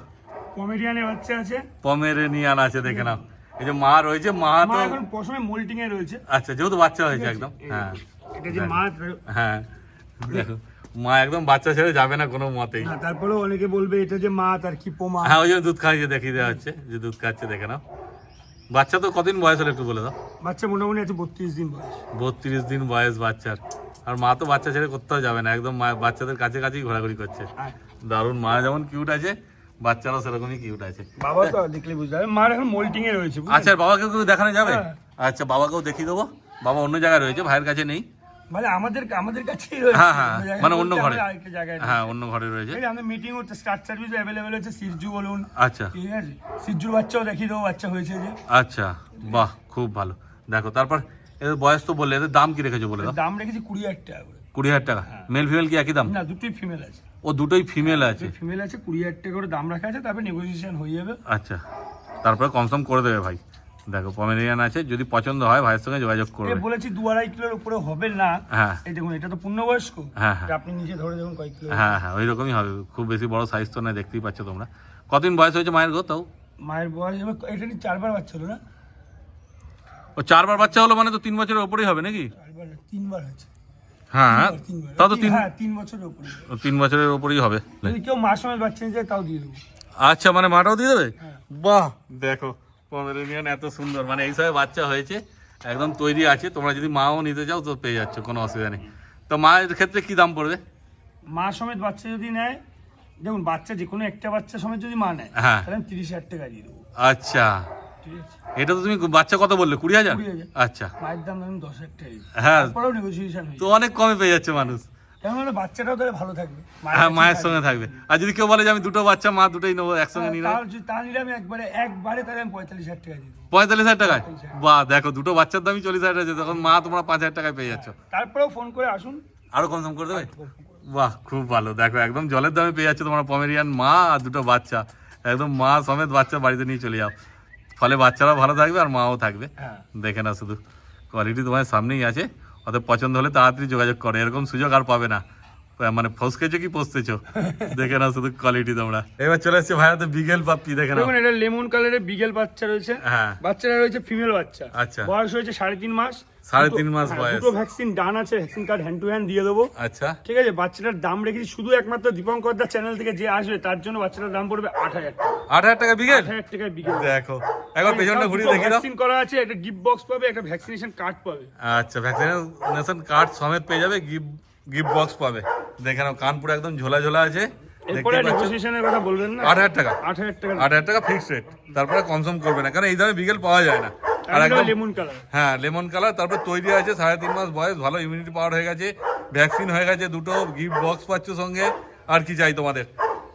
B: কমেডিয়ানের বাচ্চা আছে।
A: পমেরেনিয়ান আছে দেখে নাও। এই যে মা রয়েছে মা তো
B: এখন প্রথমে মোল্টিং এ রয়েছে।
A: আচ্ছা যেহেতু বাচ্চা হয়েছে একদম হ্যাঁ।
B: এটা যে মা
A: হ্যাঁ। দেখো মা একদম বাচ্চা ছেড়ে যাবে না কোনো মতেই।
B: না, তারপরেও অনেকে বলবে এটা যে মা তার কি পোমা
A: হ্যাঁ ওই জন্য দুধ খাইয়ে দেখিয়ে দেওয়া হচ্ছে যে দুধ খাচ্ছে দেখে নাও। বাচ্চা তো কদিন বয়স হলো একটু বলে দাও।
B: বাচ্চা মোটামুটি আছে বত্রিশ দিন বয়স।
A: বত্রিশ দিন বয়স বাচ্চার। আর মা তো বাচ্চা ছেড়ে কোথাও যাবে না একদম মা বাচ্চাদের কাছে কাছেই ঘোরাঘুরি করছে।
B: হ্যাঁ।
A: দারুণ মা যেমন কিউট আছে বাচ্চারাও সেরকমই কিউট আছে।
B: বাবা তো দেখলে বুঝতে হবে মার এখন মোল্টিং এ রয়েছে
A: আচ্ছা আর বাবাকেও কেউ দেখানো যাবে?
B: হ্যাঁ।
A: আচ্ছা বাবাকেও দেখিয়ে দেবো। বাবা অন্য জায়গায় রয়েছে ভাইয়ের কাছে নেই।
B: মানে আমাদের আমাদের কাছেই রয়েছে।
A: হ্যাঁ হ্যাঁ মানে অন্য ঘরে। হ্যাঁ অন্য ঘরে রয়েছে।
B: আমাদের মিটিং হচ্ছে স্টার্ট সার্ভিস অ্যাভেলেবেল হচ্ছে সিরজু বলুন।
A: আচ্ছা।
B: ঠিক আছে? সিরজুর বাচ্চাও দেখিয়ে দেবো বাচ্চা হয়েছে যে।
A: আচ্ছা বাহ খুব ভালো। দেখো তারপর এদের বয়স তো বললে এদের দাম কি রেখেছো বলে দাও?
B: দাম রেখেছি কুড়ি হাজার টাকা
A: কুড়ি হাজার টাকা? মেল ফিমেল কি একই দাম?
B: না দুটোই ফিমেল আছে।
A: ও দুটোই ফিমেল আছে?
B: ফিমেল আছে কুড়ি হাজার টাকা করে দাম রাখা আছে তারপরে নেগোসিয়েশন হয়ে যাবে।
A: আচ্ছা তারপরে কমসম করে দেবে ভাই। দেখো পমেরিয়ান আছে যদি পছন্দ হয় ভাইয়ের সঙ্গে যোগাযোগ
B: এ
A: করবে।
B: বলেছি দু আড়াই কিলোর উপরে হবে না।
A: হ্যাঁ।
B: এই দেখুন এটা তো পূর্ণবয়স্ক।
A: হ্যাঁ, হ্যাঁ।
B: আপনি নিজে ধরে দেখুন কয়েক কিলো।
A: হ্যাঁ হ্যাঁ ওই রকমই হবে খুব বেশি বড় সাইজ তো নয় দেখতেই পাচ্ছ তোমরা। কতদিন বয়স হয়েছে মায়ের গো তাও?
B: মায়ের বয়স এটা চারবার বাচ্চা হলো না?
A: ও চারবার বাচ্চা হলো মানে তো তিন বছরের ওপরেই হবে নাকি?
B: চারবার তিনবার হয়েছে।
A: হ্যাঁ তাও তো তিন
B: হ্যাঁ তিন বছরের উপরে
A: তিন বছরের হবে।
B: যদি কেউ সময় বাচ্চা নিয়ে যায় তাও দিয়ে দেবো।
A: আচ্ছা মানে মাটাও দিয়ে দেবে?
B: হ্যাঁ।
A: বাহ দেখো পমেরেনিয়ান এত সুন্দর। মানে এই সবে বাচ্চা হয়েছে একদম তৈরি আছে। তোমরা যদি মাও নিতে চাও তো পেয়ে যাচ্ছ কোনো অসুবিধা নেই। তো মায়ের ক্ষেত্রে কি দাম পড়বে?
B: মা সমেত বাচ্চা যদি নেয় দেখুন বাচ্চা যে কোনো একটা বাচ্চা সমেত যদি মা নেয়
A: হ্যাঁ।
B: তাহলে আমি তিরিশ হাজার টাকা দিয়ে দেবো।
A: আচ্ছা।
B: ঠিক
A: এটা তো তুমি বাচ্চা কত বললে? কুড়ি হাজার। আচ্ছা।
B: মায়ের দাম দশ হাজার টাকা
A: হ্যাঁ।
B: হয়ে
A: তো অনেক কমে পেয়ে যাচ্ছে মানুষ।
B: কেন বাচ্চাটাও তাহলে ভালো থাকবে।
A: হ্যাঁ মায়ের সঙ্গে থাকবে। আর যদি কেউ বলে যে আমি দুটো বাচ্চা মা দুটোই নেব একসঙ্গে নিয়ে নেব
B: তার যদি তা নিলে আমি একবারে একবারে তাহলে আমি পঁয়তাল্লিশ হাজার টাকা দিয়ে
A: পঁয়তাল্লিশ হাজার টাকায়? বাহ দেখো দুটো বাচ্চার দামই চল্লিশ হাজার তখন মা তোমরা পাঁচ হাজার টাকায় পেয়ে যাচ্ছ।
B: তারপরেও ফোন করে আসুন।
A: আরও কম সম করে দেবে? বাহ খুব ভালো। দেখো একদম জলের দামে পেয়ে যাচ্ছে তোমার পমেরিয়ান মা আর দুটো বাচ্চা। একদম মা সমেত বাচ্চা বাড়িতে নিয়ে চলে যাও। ফলে বাচ্চারাও ভালো থাকবে আর মাও থাকবে।
B: হ্যাঁ।
A: দেখে না শুধু। কোয়ালিটি তোমার সামনেই আছে। ওদের পছন্দ হলে তাড়াতাড়ি যোগাযোগ করে এরকম সুযোগ আর পাবে না। মানে ফসকেছো কি পসতেছো? [laughs] দেখে না শুধু কোয়ালিটি তোমরা। এবার চলে এসছে ভাইয়া তো বিগেল পাপ্পি দেখে
B: না এটা লেমন কালারের বিগেল বাচ্চা রয়েছে।
A: হ্যাঁ।
B: বাচ্চাটা রয়েছে ফিমেল বাচ্চা।
A: আচ্ছা।
B: বয়স হয়েছে সাড়ে তিন মাস।
A: সাড়ে তিন মাস
B: হ্যাঁ,
A: বয়স।
B: দুটো ভ্যাকসিন ডান আছে vaccine card hand to hand দিয়ে দেবো।
A: আচ্ছা।
B: ঠিক আছে বাচ্চাটার দাম রেখেছি শুধু একমাত্র দীপঙ্কর দার চ্যানেল থেকে যে আসবে তার জন্য বাচ্চাটার দাম পড়বে আট হাজার টাকা।
A: আট হাজার টাকা বিগেল
B: আট হাজার টাকায় বিকেল।
A: দেখো একবার পেছনটা ঘুরিয়ে দেখি
B: ভ্যাকসিন করা আছে একটা গিফট বক্স পাবে একটা ভ্যাকসিনেশন কার্ড পাবে।
A: আচ্ছা ভ্যাকসিনেশন কার্ড সমেত পেয়ে যাবে গিফট গিফট বক্স পাবে। দেখে নাও কান পুরো একদম ঝোলা ঝোলা আছে।
B: এরপরে নেগোসিয়েশনের কথা বলবেন না?
A: আট হাজার টাকা।
B: আট হাজার টাকা।
A: আট হাজার টাকা ফিক্সড রেট তারপরে কনসাম করবে না কারণ এই দামে বিকেল পাওয়া যায় না। আর একদম
B: লেমন কালার।
A: হ্যাঁ লেমন কালার তারপর তৈরি আছে সাড়ে তিন মাস বয়স ভালো ইমিউনিটি পাওয়ার হয়ে গেছে ভ্যাকসিন হয়ে গেছে দুটো গিফট বক্স পাচ্ছ সঙ্গে আর কি চাই তোমাদের?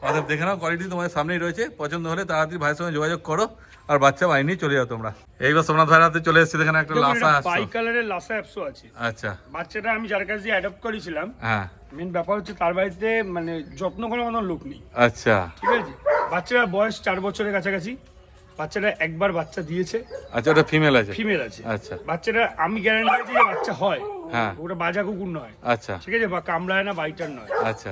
A: অতএব দেখে নাও কোয়ালিটি তোমাদের সামনেই রয়েছে পছন্দ হলে তাড়াতাড়ি ভাইয়ের সঙ্গে যোগাযোগ করো আর বাচ্চা বাই নিয়ে চলে যাও তোমরা। এইবার সোমনাথ ভাইয়ের হাতে চলে এসেছে দেখেন একটা লাসা আসছো।
B: বাই কালারের লাসা অ্যাপসও আছে।
A: আচ্ছা।
B: বাচ্চাটা আমি যার কাছে অ্যাডাপ্ট করেছিলাম
A: হ্যাঁ।
B: মেন ব্যাপার হচ্ছে তার বাড়িতে মানে যত্ন করার মতন লোক নেই।
A: আচ্ছা।
B: ঠিক আছে? বাচ্চার বয়স চার বছরের কাছাকাছি। বাচ্চাটা একবার বাচ্চা দিয়েছে।
A: আচ্ছা ওটা ফিমেল আছে?
B: ফিমেল আছে।
A: আচ্ছা।
B: বাচ্চাটা আমি গ্যারান্টি যে বাচ্চা হয়।
A: হ্যাঁ।
B: ওটা বাজা কুকুর নয়।
A: আচ্ছা।
B: ঠিক আছে বা কামড়ায় না বাইটার নয়।
A: আচ্ছা।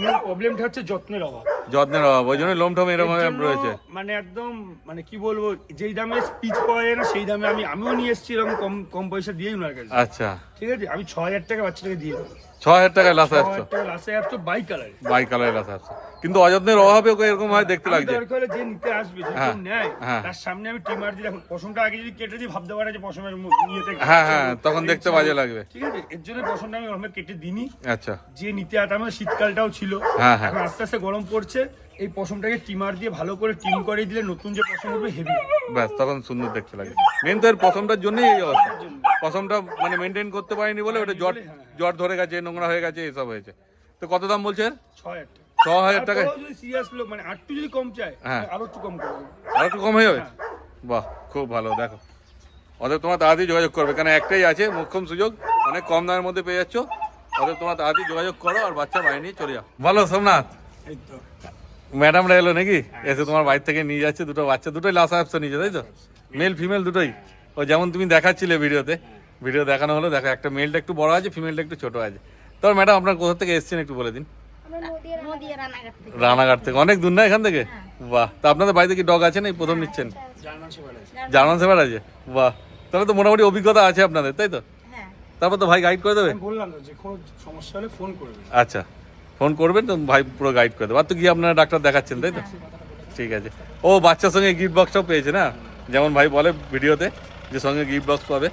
B: মেন প্রবলেমটা হচ্ছে যত্নের অভাব।
A: যত্নের অভাব ওই জন্য লোম টোম এরকম রয়েছে।
B: মানে একদম মানে কি বলব যেই দামে স্পিচ পাওয়া যায় না সেই দামে আমি আমিও নিয়ে এসেছি এরকম কম কম পয়সা দিয়েই ওনার কাছে।
A: আচ্ছা।
B: ঠিক আছে আমি ছ হাজার টাকা বাচ্চাটাকে দিয়ে দেবো।
A: ছ হাজার টাকায় লাসা আসছো?
B: লাস্টে আসছো বাই কালারে
A: বাই কালারের লাসা আসছো। কিন্তু অযত্নের অভাবে ওকে এরকম হয় দেখতে লাগছে।
B: দরকার হলে যে নিতে আসবে যে
A: হ্যাঁ,
B: নেয়
A: হ্যাঁ।
B: তার সামনে আমি টিমার দিই দেখুন। পশমটা আগে যদি কেটে দিই ভাবতে পারে যে পশমের ইয়েতে
A: হ্যাঁ হ্যাঁ তখন দেখতে বাজে লাগবে।
B: ঠিক আছে? এর জন্য আমি কেটে দিইনি।
A: আচ্ছা।
B: যে নিতে আমার শীতকালটাও ছিল।
A: হ্যাঁ, হ্যাঁ।
B: এখন আস্তে আস্তে গরম পড়ছে। এই পশমটাকে টিমার দিয়ে ভালো করে টিম করে দিলে নতুন যে পশম হবে হেভি
A: ব্যাস তখন সুন্দর দেখতে লাগে। মেন তো এর জন্যই এই অবস্থা। মানে মেনটেন করতে পারিনি বলে ওটা জট জট ধরে গেছে নোংরা হয়ে গেছে এসব হয়েছে। তো কত দাম বলছেন
B: ছ হাজার
A: ছ হাজার টাকা।
B: যদি সিরিয়াস লোক মানে আটটু যদি কম চায়
A: হ্যাঁ।
B: আরও একটু কম দেবো।
A: একটু কম হয়ে যাবে? বাহ খুব ভালো দেখো। ওদের তোমার তাড়াতাড়ি যোগাযোগ করবে কারণ একটাই আছে মোক্ষম সুযোগ। অনেক কম দামের মধ্যে পেয়ে যাচ্ছ। ওদের তোমার তাড়াতাড়ি যোগাযোগ করো আর বাচ্চা বাড়ি নিয়ে চলে যাও। বলো সোমনাথ?
B: এই তো।
A: ম্যাডামরা এলো নাকি? এসে তোমার বাড়ি থেকে নিয়ে যাচ্ছে দুটো বাচ্চা দুটোই লাসা অ্যাপসে নিয়ে তাই তো? মেল ফিমেল দুটোই? ও যেমন তুমি দেখাচ্ছিলে ভিডিওতে ভিডিও দেখানো হলো দেখো একটা মেলটা একটু বড় আছে ফিমেলটা একটু ছোট আছে। তো ম্যাডাম আপনার কোথা থেকে এসেছেন একটু বলে দিন।
C: রানাঘাট থেকে।
A: অনেক দূর না এখান থেকে? বাহ তা আপনাদের বাড়িতে কি ডগ আছে না এই প্রথম নিচ্ছেন।
B: জার্মান
A: সেভার আছে। বাহ তাহলে তো মোটামুটি অভিজ্ঞতা আছে আপনাদের তাই তো?
C: হ্যাঁ
A: তারপর তো ভাই গাইড করে দেবে?
B: বললাম যে কোনো সমস্যা হলে ফোন করবে
A: আচ্ছা ফোন করবেন তো ভাই পুরো গাইড করে দেবে। আর তো গিয়ে আপনারা ডাক্তার দেখাচ্ছেন তাই তো? ঠিক আছে। ও বাচ্চার সঙ্গে গিফট বক্সটাও পেয়েছে না? যেমন ভাই বলে ভিডিওতে যে সঙ্গে গিফট বক্স পাবে।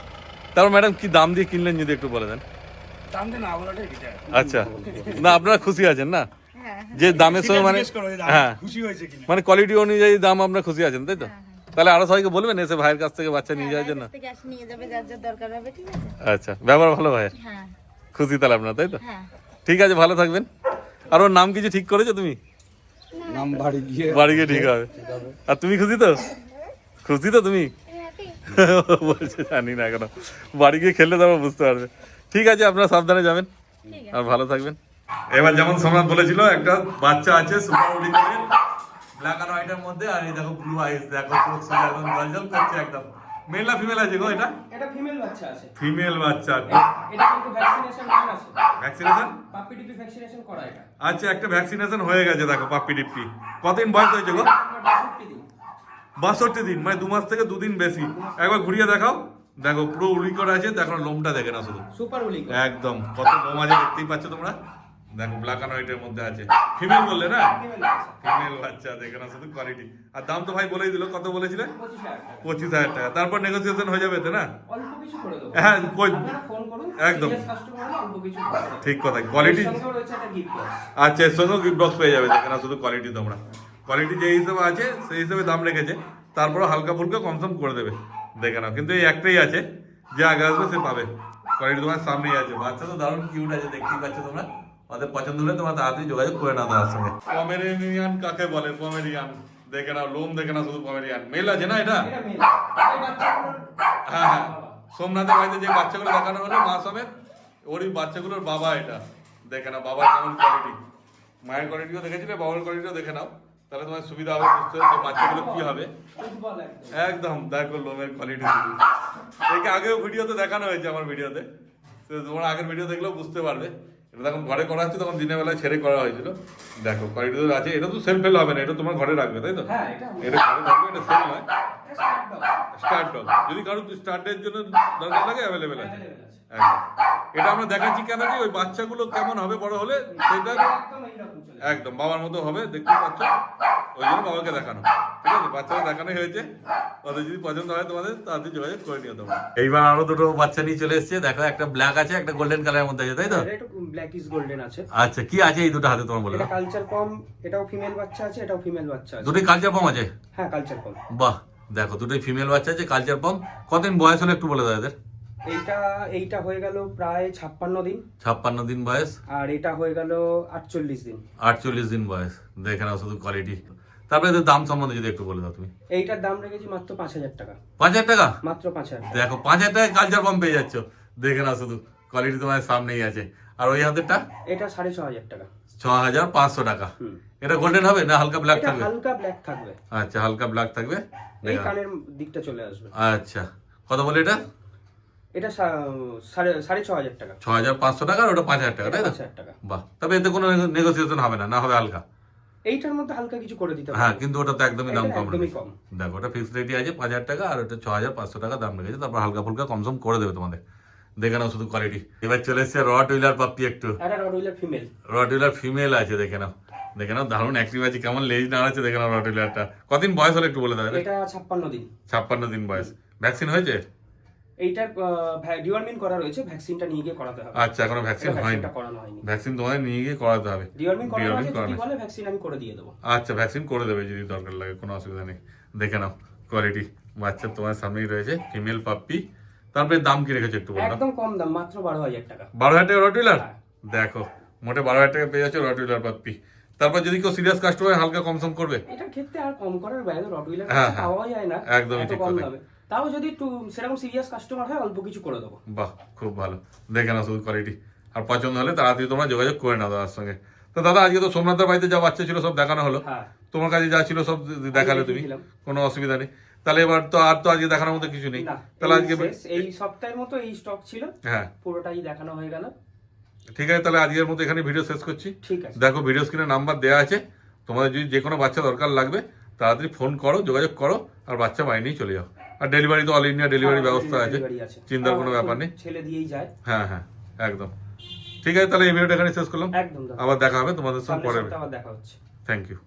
A: তারপর ম্যাডাম কি দাম দিয়ে কিনলেন যদি একটু বলে দেন?
B: না
A: আচ্ছা। না আপনারা খুশি আছেন না?
C: হ্যাঁ
A: যে দামের সঙ্গে মানে হ্যাঁ। মানে কোয়ালিটি অনুযায়ী দাম আপনারা খুশি আছেন তাই তো? তাহলে আরও সবাইকে বলবেন এসে ভাইয়ের কাছ থেকে বাচ্চা নিয়ে যাওয়ার জন্য?
C: বাইরে থেকে আসে নিয়ে যাবে যার যার দরকার হবে ঠিক আছে?
A: আচ্ছা ব্যবহার ভালো ভাই
C: হ্যাঁ।
A: খুশি তাহলে আপনার তাই তো?
C: হ্যাঁ।
A: ঠিক আছে ভালো থাকবেন। আর ওর নাম কিছু ঠিক করেছ তুমি?
B: নাম বাড়ি গিয়ে
A: বাড়ি গিয়ে ঠিক হবে। আর তুমি খুশি তো? খুশি তো তুমি? বলছে জানি না এখনও। বাড়ি গিয়ে খেললে তারপর বুঝতে পারবে। ঠিক আছে আপনারা সাবধানে যাবেন। আর ভালো থাকবেন। এবার যেমন সোমনাথ বলেছিল একটা বাচ্চা আছে সুপার ব্ল্যাক আর হোয়াইটের মধ্যে আর এই দেখো ব্লু আইস দেখো চোখ সোজা একদম জলজল করছে একদম। মেল না ফিমেল আছে গো এটা?
D: এটা ফিমেল বাচ্চা আছে।
A: ফিমেল বাচ্চা
D: এটা কিন্তু ভ্যাকসিনেশন করা আছে।
A: ভ্যাকসিনেশন
D: পাপি টিপি ভ্যাকসিনেশন করা এটা।
A: আচ্ছা একটা ভ্যাকসিনেশন হয়ে গেছে দেখো পাপ্পি ডিপ্পি কতদিন বয়স হয়েছে গো?
D: আপনার বাষট্টি দিন।
A: বাষট্টি দিন মানে দু মাস থেকে দুদিন বেশি। একবার ঘুরিয়ে দেখাও। দেখো পুরো করে আছে দেখো লোমটা দেখে না শুধু।
D: সুপার উলিং
A: একদম কত লোম আছে দেখতেই পাচ্ছ তোমরা। দেখো ব্ল্যাক অ্যান্ড হোয়াইটের মধ্যে আছে। ফিমেল বললে না?
D: ফিমেল বাচ্চা
A: ফিমেল দেখে না শুধু কোয়ালিটি আর দাম তো ভাই বলেই দিল কত বলেছিলে?
D: পঁচিশ হাজার টাকা।
A: তারপর নেগোসিয়েশন হয়ে যাবে তো না? হ্যাঁ একদম। ঠিক কথা কোয়ালিটি আচ্ছা এর সঙ্গেও গিফট বক্স পেয়ে যাবে দেখে না শুধু কোয়ালিটি তোমরা। কোয়ালিটি যে হিসেবে আছে সেই হিসেবে দাম রেখেছে। তারপরে হালকা ফুলকা কমসম করে দেবে দেখে নাও। কিন্তু এই একটাই আছে যে আগে আসবে সে পাবে। কোয়ালিটি তোমার সামনেই আছে। বাচ্চা তো দারুণ কিউট আছে দেখতেই পাচ্ছ তোমরা। ওদের পছন্দ হলে তোমরা তাড়াতাড়ি যোগাযোগ করে নাও তার সঙ্গে। পমেরিয়ান কাকে বলে? পমেরিয়ান দেখে নাও লোম দেখে নাও শুধু পমেরিয়ান মেল আছে না এটা? হ্যাঁ হ্যাঁ। সোমনাথের বাড়িতে যে বাচ্চাগুলো দেখানো হলো মা সমেত ওরই বাচ্চাগুলোর বাবা এটা। দেখে নাও বাবার কেমন কোয়ালিটি মায়ের কোয়ালিটিও দেখেছিলে বাবার কোয়ালিটিও দেখে নাও। তাহলে তোমার সুবিধা হবে বুঝতে যে বাচ্চাগুলো কি হবে।
D: একদম।
A: একদম দেখো লোমের কোয়ালিটি দেখে আগেও ভিডিওতে দেখানো হয়েছে আমার ভিডিওতে। তো তো তোমরা আগের ভিডিও দেখলেও বুঝতে পারবে। এটা তখন ঘরে করা হচ্ছে তখন দিনের বেলায় ছেড়ে করা হয়েছিল। দেখো করিডোর আছে এটা তো সেলফ ফেল হবে না এটা তোমার ঘরে রাখবে তাই তো?
D: হ্যাঁ, এটা
A: ঘরে রাখবে এটা সেল নয়। স্টার্ট ডগ যদি কারও স্টার্টের জন্য দরকার লাগে অ্যাভেলেবেল আছে। এটা আমরা দেখাচ্ছি কেন কি? ওই বাচ্চাগুলো কেমন হবে বড় হলে সেটা
D: একদম
A: বাবার মতো হবে দেখতে পাচ্ছ। ওই জন্য বাবাকে দেখানো। ঠিক আছে? বাচ্চারা দেখানোই হয়েছে। ওদের যদি পছন্দ হয় তোমাদের তাদের যোগাযোগ করে নিও তোমরা। এইবার আরও দুটো বাচ্চা নিয়ে চলে এসেছে। দেখো একটা ব্ল্যাক আছে একটা গোল্ডেন কালারের মধ্যে আছে তাই তো?
E: একটু ব্ল্যাক ইজ গোল্ডেন আছে।
A: আচ্ছা কি আছে এই দুটো হাতে তোমার বলে?
E: কালচার কম এটাও ফিমেল বাচ্চা আছে এটাও ফিমেল বাচ্চা আছে।
A: দুটোই কালচার পাম আছে?
E: হ্যাঁ কালচার কম।
A: বাহ দেখো দুটোই ফিমেল বাচ্চা আছে কালচার পাম কতদিন বয়স হলো একটু বলে দাও এদের?
E: এইটা এইটা হয়ে গেল প্রায় ছাপ্পান্ন দিন।
A: ছাপ্পান্ন দিন বয়স?
E: আর এটা হয়ে গেল আটচল্লিশ দিন।
A: আটচল্লিশ দিন বয়স। দেখে নাও শুধু কোয়ালিটি তারপরে এদের দাম সম্বন্ধে যদি একটু বলে দাও তুমি।
E: এইটার দাম রেখেছি মাত্র পাঁচ হাজার টাকা।
A: পাঁচ হাজার টাকা?
E: মাত্র পাঁচ হাজার
A: দেখো পাঁচ হাজার টাকায় কালচার পাম্প পেয়ে যাচ্ছ। দেখে নাও শুধু কোয়ালিটি তোমার সামনেই আছে। আর ওই হাতেরটা?
E: এটা সাড়ে ছ হাজার টাকা।
A: ছ হাজার পাঁচশো টাকা। এটা গোল্ডেন হবে না হালকা ব্ল্যাক থাকবে?
E: হালকা ব্ল্যাক থাকবে।
A: আচ্ছা হালকা ব্ল্যাক থাকবে।
E: এই কানের দিকটা চলে আসবে।
A: আচ্ছা। কত বলে এটা?
E: এটা সাড়ে ছ হাজার টাকা।
A: ছ হাজার পাঁচশো টাকা আর ওটা পাঁচ হাজার টাকা তাই
E: টাকা।
A: বাহ তবে এতে কোনো নেগোসিয়েশন হবে না না হবে হালকা।
E: এইটার মধ্যে হালকা কিছু করে দিতে
A: হ্যাঁ কিন্তু ওটা তো একদমই দাম কম
E: একদমই কম।
A: দেখো ওটা ফিক্সড রেটই আছে পাঁচ হাজার টাকা আর ওটা ছ হাজার পাঁচশো টাকা দাম রেখেছে তারপর হালকা ফুলকা কমসম করে দেবে তোমাদের। দেখে নাও শুধু কোয়ালিটি এবার চলে এসছে রট হুইলার পাপ্পি একটু।
E: এটা rottweiler female
A: rottweiler female আছে দেখে নাও। দেখে নাও দারুণ অ্যাক্টিভ আছে কেমন লেজ নাড়াচ্ছে দেখে নাও রট হুইলারটা কদিন বয়স হলে একটু বলে দেবে
E: এটা ছাপ্পান্ন দিন।
A: ছাপ্পান্ন দিন বয়স। ভ্যাকসিন হয়েছে?
E: এইটার ডিওয়ার্মিন করা রয়েছে ভ্যাকসিনটা নিয়ে গিয়ে করাতে হবে।
A: আচ্ছা এখনও ভ্যাকসিন হয়নি।
E: করানো হয়নি।
A: ভ্যাকসিন তোমাদের নিয়ে গিয়ে করাতে হবে।
E: ডিওয়ার্মিন করানো আছে যদি বলে ভ্যাকসিন আমি করে দিয়ে দেবো।
A: আচ্ছা ভ্যাকসিন করে দেবে যদি দরকার লাগে কোনো অসুবিধা নেই। দেখে নাও কোয়ালিটি বাচ্চা তোমার সামনেই রয়েছে ফিমেল পাপ্পি তারপরে দাম কি রেখেছে একটু বলো।
E: একদম কম দাম মাত্র বারো হাজার টাকা।
A: বারো হাজার টাকা রটুইলার
E: হ্যাঁ।
A: দেখো মোটে বারো হাজার টাকা পেয়ে যাচ্ছে রটুইলার পাপ্পি তারপর যদি কেউ সিরিয়াস কাস্টমার হালকা কমসম করবে?
E: এটার ক্ষেত্রে আর কম করার বাইরে রডউইলার
A: হ্যাঁ, হ্যাঁ।
E: পাওয়া যায় না
A: একদমই ঠিক কথা।
E: তাও যদি একটু সেরকম সিরিয়াস কাস্টমার হয় অল্প কিছু করে দেবো।
A: বাহ খুব ভালো। দেখে নাও শুধু কোয়ালিটি আর পছন্দ হলে তাড়াতাড়ি তোমরা যোগাযোগ করে নাও দাদার সঙ্গে। তো দাদা আজকে তো সোমনাথের বাড়িতে যা বাচ্চা ছিল সব দেখানো হলো।
E: হ্যাঁ।
A: তোমার কাছে যা ছিল সব দেখালে তুমি। কোনো অসুবিধা নেই। তাহলে এবার তো আর তো আজকে দেখানোর মতো কিছু নেই। তাহলে আজকে
E: এই সপ্তাহের মতো এই স্টক ছিল।
A: হ্যাঁ।
E: পুরোটাই দেখানো হয়ে গেল।
A: ঠিক আছে তাহলে আজকের মতো এখানে ভিডিও শেষ করছি।
E: ঠিক আছে।
A: দেখো ভিডিও স্ক্রিনে নাম্বার দেওয়া আছে। তোমাদের যদি যে কোনো বাচ্চা দরকার লাগবে তাড়াতাড়ি ফোন করো যোগাযোগ করো আর বাচ্চা বাড়ি নিয়ে চলে যাও। আর ডেলিভারি তো অল ইন্ডিয়া ডেলিভারি ব্যবস্থা আছে। চিন্তার কোনো ব্যাপার নেই।
E: ছেলে দিয়েই যায়।
A: হ্যাঁ হ্যাঁ একদম। ঠিক আছে তাহলে এই ভিডিওটা এখানে শেষ করলাম।
E: একদম
A: আবার দেখা হবে তোমাদের সঙ্গে পরে
E: আবার দেখা হচ্ছে।
A: Thank you